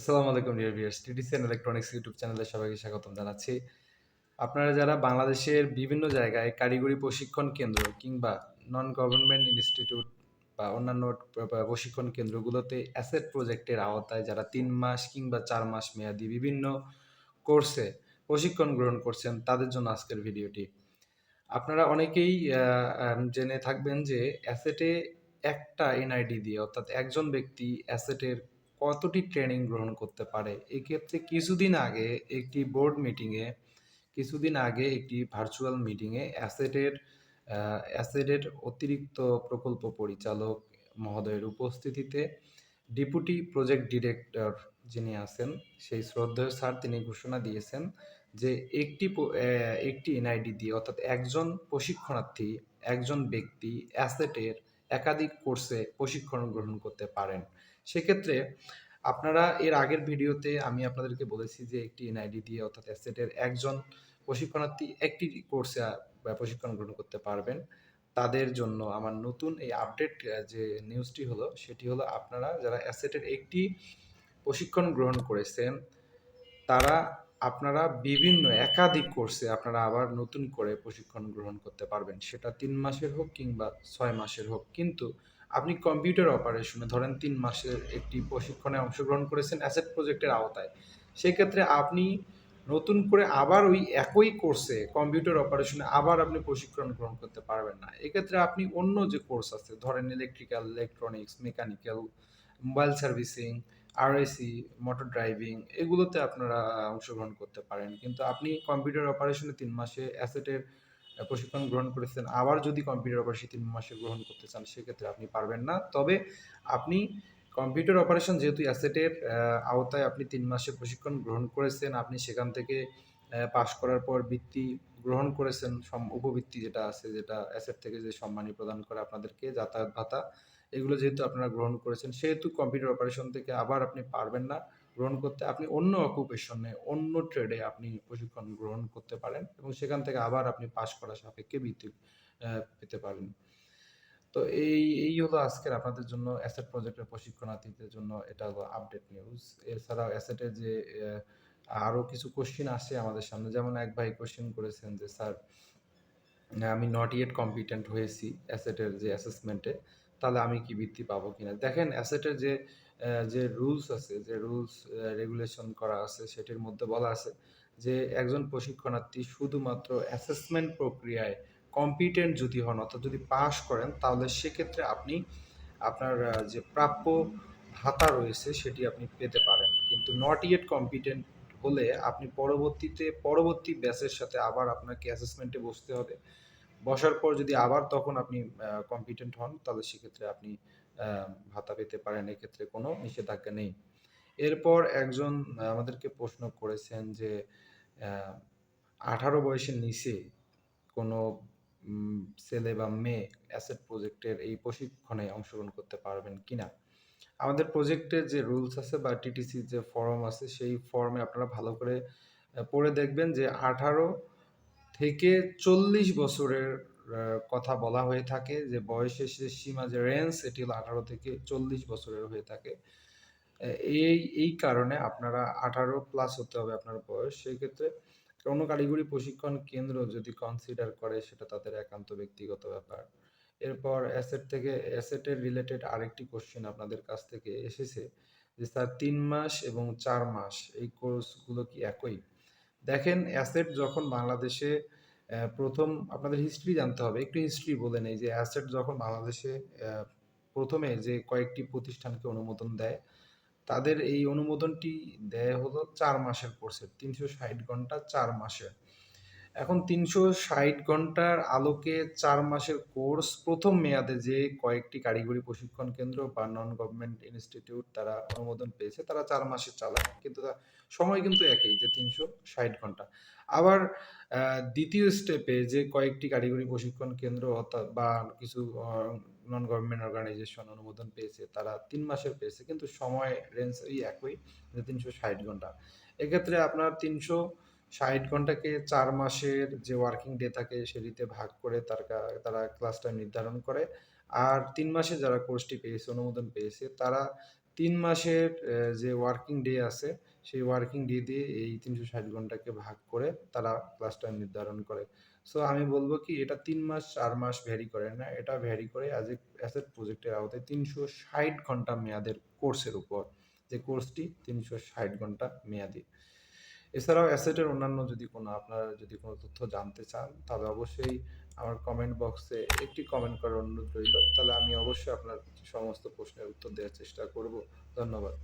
আসসালামু আলাইকুম, dear viewers. TTCN electronics YouTube চ্যানেলে সবাইকে স্বাগতম জানাচ্ছি। আপনারা যারা বাংলাদেশের বিভিন্ন জায়গায় কারিগরি প্রশিক্ষণ কেন্দ্র কিংবা নন গভর্নমেন্ট ইনস্টিটিউট বা অন্যান্য প্রশিক্ষণ কেন্দ্রগুলোতে অ্যাসেট প্রজেক্টের আওতায় যারা তিন মাস কিংবা চার মাস মেয়াদি বিভিন্ন কোর্সে প্রশিক্ষণ গ্রহণ করছেন, তাদের জন্য আজকের ভিডিওটি। আপনারা অনেকেই জেনে থাকবেন যে অ্যাসেটে একটা এনআইডি দিয়ে, অর্থাৎ একজন ব্যক্তি অ্যাসেটের কতটি ট্রেনিং গ্রহণ করতে পারে? এক্ষেত্রে কিছুদিন আগে একটি বোর্ড মিটিংয়ে কিছুদিন আগে একটি ভার্চুয়াল মিটিংয়ে অ্যাসেটের আহ, অ্যাসেটের অতিরিক্ত প্রকল্প পরিচালক মহোদয়ের উপস্থিতিতে ডিপুটি প্রজেক্ট ডিরেক্টর যিনি আছেন সেই শ্রদ্ধেয় স্যার তিনি ঘোষণা দিয়েছেন যে একটি একটি এনআইডি দিয়ে অর্থাৎ একজন প্রশিক্ষণার্থী একজন ব্যক্তি অ্যাসেটের একাধিক কোর্সে প্রশিক্ষণ গ্রহণ করতে পারেন। সেক্ষেত্রে আপনারা এর আগের ভিডিওতে আমি আপনাদেরকে বলেছি যে একটি এনআইডি দিয়ে অর্থাৎ অ্যাসেটের একজন প্রশিক্ষণার্থী একটি কোর্সে প্রশিক্ষণ গ্রহণ করতে পারবেন। তাদের জন্য আমার নতুন এই আপডেট যে নিউজটি হলো, সেটি হলো আপনারা যারা অ্যাসেটের একটি প্রশিক্ষণ গ্রহণ করেছেন, তারা আপনারা বিভিন্ন একাধিক কোর্সে আপনারা আবার নতুন করে প্রশিক্ষণ গ্রহণ করতে পারবেন। সেটা তিন মাসের হোক কিংবা ছয় মাসের হোক। কিন্তু আপনি কম্পিউটার অপারেশনে ধরেন তিন মাসের একটি প্রশিক্ষণে অংশগ্রহণ করেছেন অ্যাসেট প্রজেক্টের আওতায়। সেক্ষেত্রে আপনি নতুন করে আবার ওই একই কোর্সে কম্পিউটার অপারেশনে আবার আপনি প্রশিক্ষণ গ্রহণ করতে পারবেন না। এক্ষেত্রে আপনি অন্য যে কোর্স আছে, ধরেন electrical electronics mechanical mobile servicing RAC motor driving এগুলোতে আপনারা অংশগ্রহণ করতে পারেন। কিন্তু আপনি কম্পিউটার অপারেশনে তিন মাসে অ্যাসেটের প্রশিক্ষণ গ্রহণ করেছেন, আবার যদি কম্পিউটার অপারেশন তিন মাসে গ্রহণ করতে চান, সেক্ষেত্রে আপনি পারবেন না। তবে আপনি কম্পিউটার অপারেশন যেহেতু অ্যাসেটের আওতায় আপনি তিন মাসে প্রশিক্ষণ গ্রহণ করেছেন, আপনি সেখান থেকে পাশ করার পর বৃত্তি গ্রহণ করেছেন উপবৃত্তি যেটা আছে, যেটা অ্যাসেট থেকে যে সম্মানী প্রদান করে আপনাদেরকে, যাতায়াত ভাতা, এগুলো যেহেতু আপনারা গ্রহণ করেছেন, সেহেতু কম্পিউটার অপারেশন থেকে আবার আপনি পারবেন না। গ্রহণ করতে আপনি অন্য অকুপেশনে অন্য ট্রেডে আপনি প্রশিক্ষণ গ্রহণ করতে পারেন এবং সেখান থেকে আবার আপনি পাশ করা সাপেক্ষে বৃত্তি পেতে পারেন। তো এই এই হলো আজকের আপনাদের জন্য অ্যাসেট প্রজেক্টের প্রশিক্ষণার্থীদের জন্য এটা হলো আপডেট নিউজ এছাড়াও অ্যাসেটের যে আরও কিছু কোশ্চিন আসে আমাদের সামনে, যেমন এক ভাই কোশ্চেন করেছেন যে, স্যার, আমি নট ইয়েট কম্পিটেন্ট হয়েছি অ্যাসেটের যে অ্যাসেসমেন্টে তাহলে আমি কি বৃত্তি পাবো কিনা? দেখেন অ্যাসেটের যে যে রুলস আছে, যে রুলস রেগুলেশন করা আছে, সেটির মধ্যে বলা আছে যে একজন প্রশিক্ষণার্থী শুধুমাত্র অ্যাসেসমেন্ট প্রক্রিয়ায় কম্পিটেন্ট যদি হন, অর্থাৎ যদি পাশ করেন, তাহলে সেক্ষেত্রে আপনি আপনার যে প্রাপ্য ভাতা রয়েছে, সেটি আপনি পেতে পারেন। কিন্তু নট ইয়েট কম্পিটেন্ট হলে আপনি পরবর্তীতে, পরবর্তী ব্যাচের সাথে আবার আপনাকে অ্যাসেসমেন্টে বসতে হবে। বসার পর যদি আবার তখন আপনি কম্পিটেন্ট হন, তাহলে সেক্ষেত্রে আপনি ভাতা পেতে পারেন, এক্ষেত্রে কোনো নিষেধাজ্ঞা নেই। এরপর একজন আমাদেরকে প্রশ্ন করেছেন যে আঠারো বয়সের নিচে কোনো ছেলে বা মেয়ে অ্যাসেট প্রজেক্টের এই প্রশিক্ষণে অংশগ্রহণ করতে পারবেন কিনা? আমাদের প্রজেক্টের যে রুলস আছে বা টিটিসি যে ফর্ম আছে, সেই ফর্মে আপনারা ভালো করে পড়ে দেখবেন যে আঠারো থেকে চল্লিশ বছরের কথা বলা হয়ে থাকে যে বয়সের যে সীমা, যে রেঞ্জ এটি হলো আঠারো থেকে চল্লিশ বছরের হয়ে থাকে। এই এই কারণে আপনারা আঠারো প্লাস হতে হবে আপনার বয়স। সেই ক্ষেত্রে কোনো কারিগরি প্রশিক্ষণ কেন্দ্র যদি কনসিডার করে, সেটা তাদের একান্ত ব্যক্তিগত ব্যাপার। এরপর অ্যাসেট থেকে অ্যাসেটের রিলেটেড আরেকটি কোশ্চেন আপনাদের কাছ থেকে এসেছে যে, স্যার, তিন মাস এবং চার মাস, এই কোর্সগুলো কি একই? দেখেন অ্যাসেট যখন বাংলাদেশে প্রথম আপনাদের হিস্ট্রি জানতে হবে। একটু হিস্ট্রি বলে নেই যে অ্যাসেট যখন বাংলাদেশে প্রথমে যে কয়েকটি প্রতিষ্ঠানকে অনুমোদন দেয়, তাদের এই অনুমোদনটি দেয় হলো চার মাসের কোর্সের তিনশো ষাট ঘণ্টা চার মাসের। এখন তিনশো ষাট ঘণ্টার আলোকে চার মাসের কোর্স, প্রথম মেয়াদে যে কয়েকটি কারিগরি প্রশিক্ষণ কেন্দ্র বা নন গভর্নমেন্ট ইনস্টিটিউট তারা অনুমোদন পেয়েছে, তারা চার মাসে চালায়। কিন্তু সময় কিন্তু একই যে তিনশো ষাট ঘণ্টা। আবার দ্বিতীয় স্টেপে যে কয়েকটি কারিগরি প্রশিক্ষণ কেন্দ্র অর্থাৎ বা কিছু নন গভর্নমেন্ট অর্গানাইজেশন অনুমোদন পেয়েছে, তারা তিন মাসের পেয়েছে, কিন্তু সময় রেঞ্জ ওই একই যে তিনশো ষাট ঘণ্টা। এক্ষেত্রে আপনার তিনশো ষাট ঘন্টাকে চার মাসের যে ওয়ার্কিং ডে থাকে সেটিতে ভাগ করে তার তারা ক্লাস টাইম নির্ধারণ করে। আর তিন মাসে যারা কোর্সটি পেয়েছে, অনুমোদন পেয়েছে, তারা তিন মাসের যে ওয়ার্কিং ডে আছে, সেই ওয়ার্কিং ডে দিয়ে এই তিনশো ষাট ঘন্টাকে ভাগ করে তারা ক্লাস টাইম নির্ধারণ করে। সো আমি বলব কি, এটা তিন মাস, চার মাস ভ্যারি করে না। এটা ভ্যারি করে অ্যাজ এ অ্যাসেট প্রজেক্টের আওতায় তিনশো ষাট ঘণ্টা মেয়াদের কোর্সের উপর যে কোর্সটি তিনশো ষাট ঘণ্টা মেয়াদি। এছাড়াও অ্যাসেটের অন্যান্য যদি কোনো আপনারা যদি কোনো তথ্য জানতে চান তাহলে অবশ্যই আমার কমেন্ট বক্সে একটি কমেন্ট করার অনুরোধ রইল। তাহলে আমি অবশ্যই আপনার সমস্ত প্রশ্নের উত্তর দেওয়ার চেষ্টা করব। ধন্যবাদ।